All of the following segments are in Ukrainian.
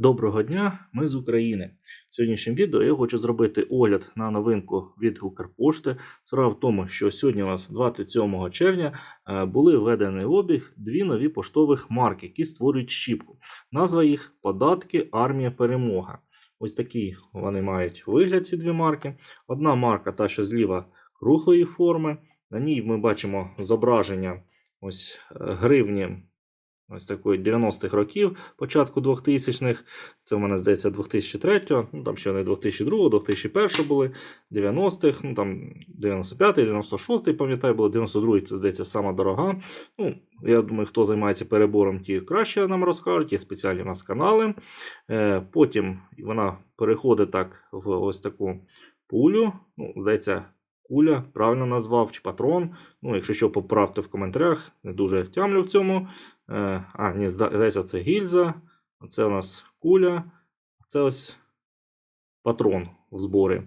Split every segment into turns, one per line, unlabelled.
Доброго дня, ми з України. В сьогоднішньому відео я хочу зробити огляд на новинку від Укрпошти. Справа в тому, що сьогодні у нас 27 червня е, були введені в обіг дві нові поштових марки, які створюють щіпку. Назва їх Податки Армія Перемога. Ось такі вони мають вигляд, ці дві марки. Одна марка, та що зліва круглої форми. На ній ми бачимо зображення ось е, гривні ось такої 90-х років, початку 2000-х. Це в мене здається 2003, ну там ще не 2002, 2001 були, 90-х, ну там 95-й, 96-й, пам'ятаю, було 92-й, це здається сама дорога. Ну, я думаю, хто займається перебором, ті краще нам розкажуть, є спеціальні у нас канали. Е, Потім вона переходить так в ось таку пулю. Ну, здається, куля, правильно назвав, чи патрон. Ну, якщо що, поправте в коментарях, не дуже тямлю в цьому. Е, А, ні, здається, це гільза. Це у нас куля. Це ось патрон в зборі.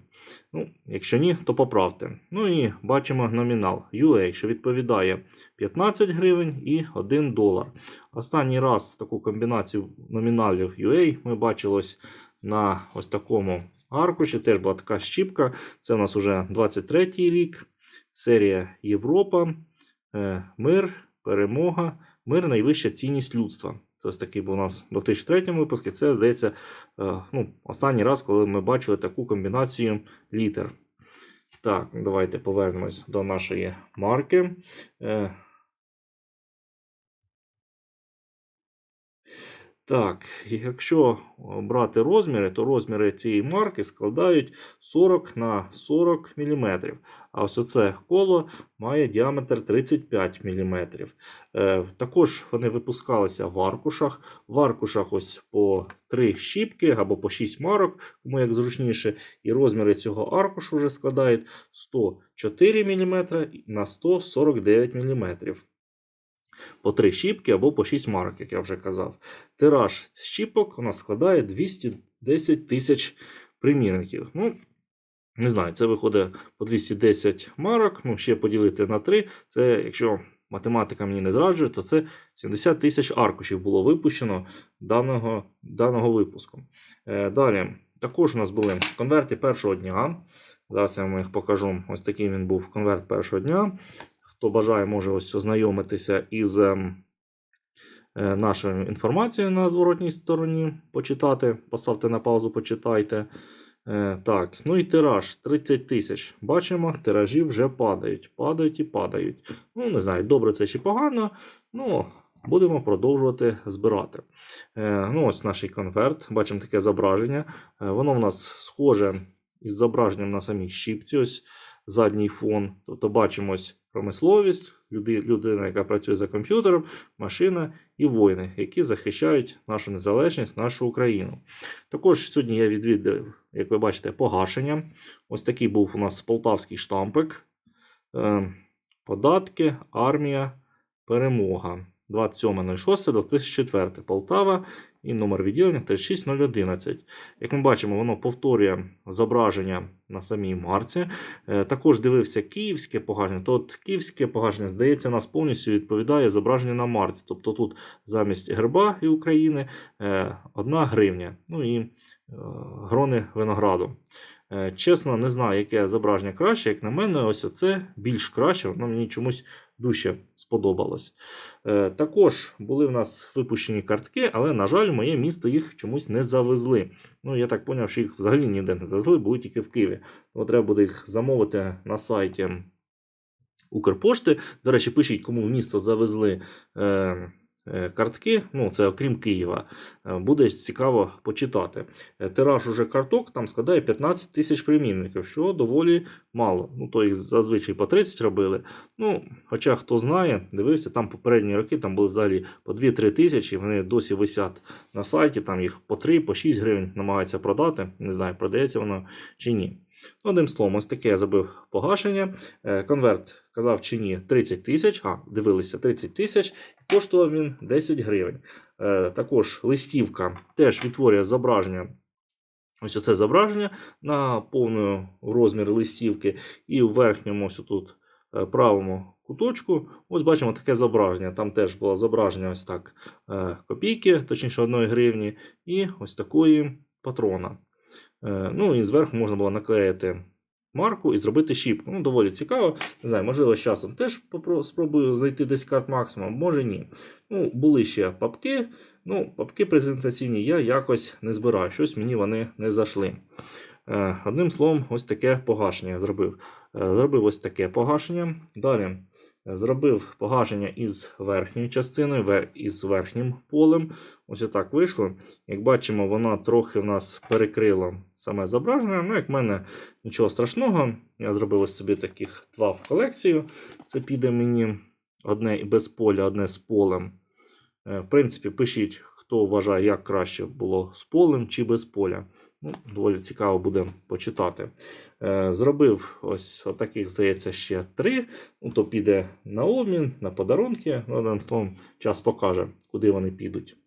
Ну, Якщо ні, то поправте. Ну і бачимо номінал UA, що відповідає 15 гривень і 1 долар. Останній раз таку комбінацію номіналів UA ми бачили ось на ось такому аркуші. Теж була така щіпка. Це у нас уже 23 рік. Серія Європа, е, Мир, Перемога, Мир найвища цінність людства. Це ось такий був у нас у 2003 випуску. Це, здається, е, ну, останній раз, коли ми бачили таку комбінацію літер. Так, давайте повернемось до нашої марки. Так, якщо брати розміри, то розміри цієї марки складають 40 на 40 мм. А ось оце коло має діаметр 35 мм. Е, також вони випускалися в аркушах. В аркушах ось по 3 щіпки або по 6 марок, кому як зручніше. І розміри цього аркушу вже складають 104 мм на 149 мм по 3 щіпки або по 6 марок, як я вже казав. Тираж щіпок у нас складає 210 тисяч примірників. Ну, не знаю, це виходить по 210 марок. Ну, ще поділити на 3. Це, якщо математика мені не зраджує, то це 70 тисяч аркушів було випущено даного даного випуску. Е, Далі, також у нас були конверти першого дня. Зараз я вам їх покажу. Ось такий він був конверт першого дня. Хто бажає, може ось ознайомитися із ем, е, нашою інформацією на зворотній стороні, почитати. Поставте на паузу, почитайте. Е, так, ну і тираж 30 тисяч. Бачимо, тиражі вже падають. Падають і падають. Ну, не знаю, добре це чи погано. Ну, будемо продовжувати збирати. Е, ну, Ось наш конверт. Бачимо таке зображення. Воно в нас схоже із зображенням на самій щіпці. Ось задній фон. Тобто бачимо ось промисловість, людина, яка працює за комп'ютером, машина і воїни, які захищають нашу незалежність, нашу Україну. Також сьогодні я відвідав, як ви бачите, погашення. Ось такий був у нас полтавський штампик. Е, податки, армія, перемога. 27.06.2004 Полтава і номер відділення 36011. Як ми бачимо, воно повторює зображення на самій марці. Е, також дивився київське погашення. То київське погашення, здається, нас повністю відповідає зображення на марці. Тобто тут замість герба і України е, одна гривня. Ну і е, грони винограду. Чесно, не знаю, яке зображення краще. Як на мене, ось оце більш краще, воно мені чомусь дужче сподобалось. Також були в нас випущені картки, але, на жаль, моє місто їх чомусь не завезли. Ну, Я так зрозумів, що їх взагалі ніде не завезли, були тільки в Києві. Тому треба буде їх замовити на сайті Укрпошти. До речі, пишіть, кому в місто завезли. Е Е, картки, ну це окрім Києва, е, буде цікаво почитати. Е, тираж уже карток там складає 15 тисяч примірників, що доволі мало. Ну, то їх зазвичай по 30 робили. Ну, Хоча хто знає, дивився, там попередні роки там були взагалі по 2-3 тисячі, вони досі висять на сайті, там їх по 3, по 6 гривень намагаються продати. Не знаю, продається воно чи ні. Одним словом, ось таке я забив погашення. Е, конверт казав чи ні 30 тисяч, а дивилися 30 тисяч, і коштував він 10 гривень. Е, також листівка теж відтворює зображення. Ось оце зображення на повний розмір листівки. І в верхньому ось тут е, правому куточку, ось бачимо таке зображення. Там теж було зображення ось так копійки, точніше 1 гривні, і ось такої патрона. Е, Ну і зверху можна було наклеїти марку і зробити щіпку. Ну, доволі цікаво. Не знаю, можливо, з часом теж спробую знайти десь карт максимум, може ні. Ну, були ще папки. Ну, папки презентаційні я якось не збираю. Щось мені вони не зайшли. Е, Одним словом, ось таке погашення зробив. Е, Зробив ось таке погашення. Далі зробив погашення із верхньою частиною, із верхнім полем. Ось отак вийшло. Як бачимо, воно трохи в нас перекрило саме зображення. Ну, як в мене нічого страшного. Я зробив ось собі таких два в колекцію. Це піде мені одне і без поля, одне з полем. Е, В принципі, пишіть, хто вважає, як краще було з полем чи без поля. Ну, доволі цікаво буде почитати. Е, Зробив ось таких, здається, ще три. Ну, то піде на обмін, на подарунки. Ну, словом, час покаже, куди вони підуть.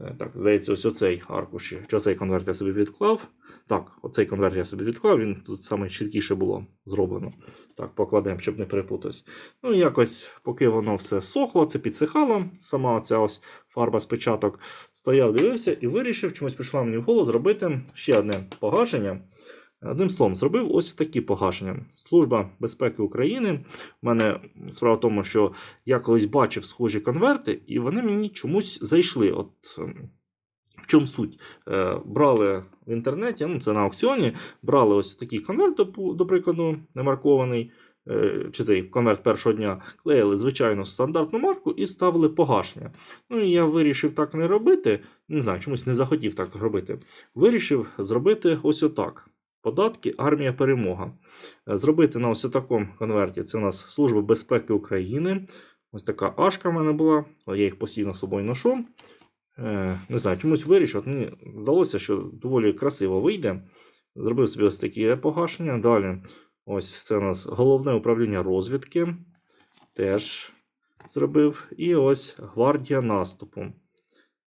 Е, Так, здається, ось оцей аркуш, що цей конверт я собі відклав. Так, оцей конверт я собі відклав, він тут саме чіткіше було зроблено. Так, покладемо, щоб не перепутатись. Ну, якось, поки воно все сохло, це підсихало, сама оця ось фарба з печаток, стояв, дивився і вирішив, чомусь прийшла мені в голову зробити ще одне погашення. Одним словом, зробив ось такі погашення. Служба безпеки України. У мене справа в тому, що я колись бачив схожі конверти, і вони мені чомусь зайшли. От ем, в чому суть? Е, брали в інтернеті, ну це на аукціоні, брали ось такий конверт, до, прикладу, не маркований, е, чи цей конверт першого дня, клеїли звичайну стандартну марку і ставили погашення. Ну і я вирішив так не робити. Не знаю, чомусь не захотів так робити. Вирішив зробити ось отак. Податки, армія, перемога. Е, Зробити на ось такому конверті. Це у нас Служба безпеки України. Ось така ашка в мене була, я їх постійно з собою ношу. Е, Не знаю, чомусь вирішив. Мені здалося, що доволі красиво вийде. Зробив собі ось такі погашення. Далі, ось це у нас головне управління розвідки. Теж зробив. І ось гвардія наступу.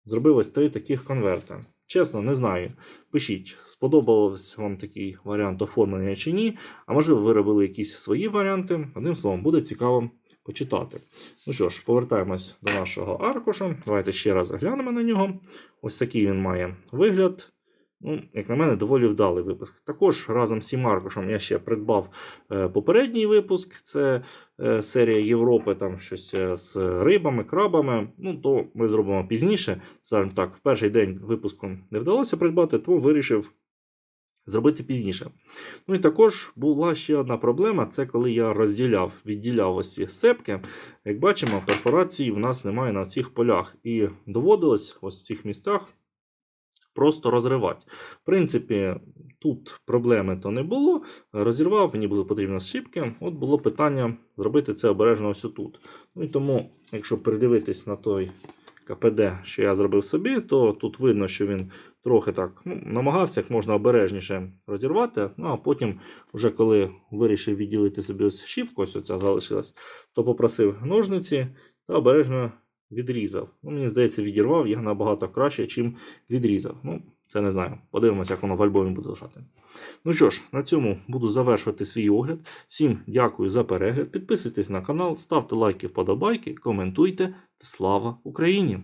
Зробив ось три таких конверта. Чесно, не знаю. Пишіть, сподобався вам такий варіант оформлення чи ні. А можливо, ви робили якісь свої варіанти. Одним словом, буде цікаво почитати. Ну що ж, повертаємось до нашого аркушу. Давайте ще раз глянемо на нього. Ось такий він має вигляд. Ну, як на мене, доволі вдалий випуск. Також разом з цим я ще придбав е, попередній випуск. Це е, серія Європи, там щось е, з рибами, крабами. Ну, то ми зробимо пізніше. Скажімо так, в перший день випуску не вдалося придбати, тому вирішив зробити пізніше. Ну і також була ще одна проблема: це коли я розділяв, відділяв ось ці сепки. Як бачимо, перфорації в нас немає на цих полях. І доводилось ось в цих місцях просто розривати. В принципі, тут проблеми то не було. Розірвав, мені було потрібно щіпки. От було питання зробити це обережно ось тут. Ну і тому, якщо придивитись на той КПД, що я зробив собі, то тут видно, що він трохи так ну, намагався як можна обережніше розірвати. Ну а потім, вже коли вирішив відділити собі ось щіпку, ось оця залишилась, то попросив ножниці та обережно відрізав. Ну, мені здається, відірвав я набагато краще, чим відрізав. Ну, це не знаю. Подивимося, як воно в альбомі буде лежати. Ну що ж, на цьому буду завершувати свій огляд. Всім дякую за перегляд. Підписуйтесь на канал, ставте лайки, вподобайки, коментуйте. Слава Україні!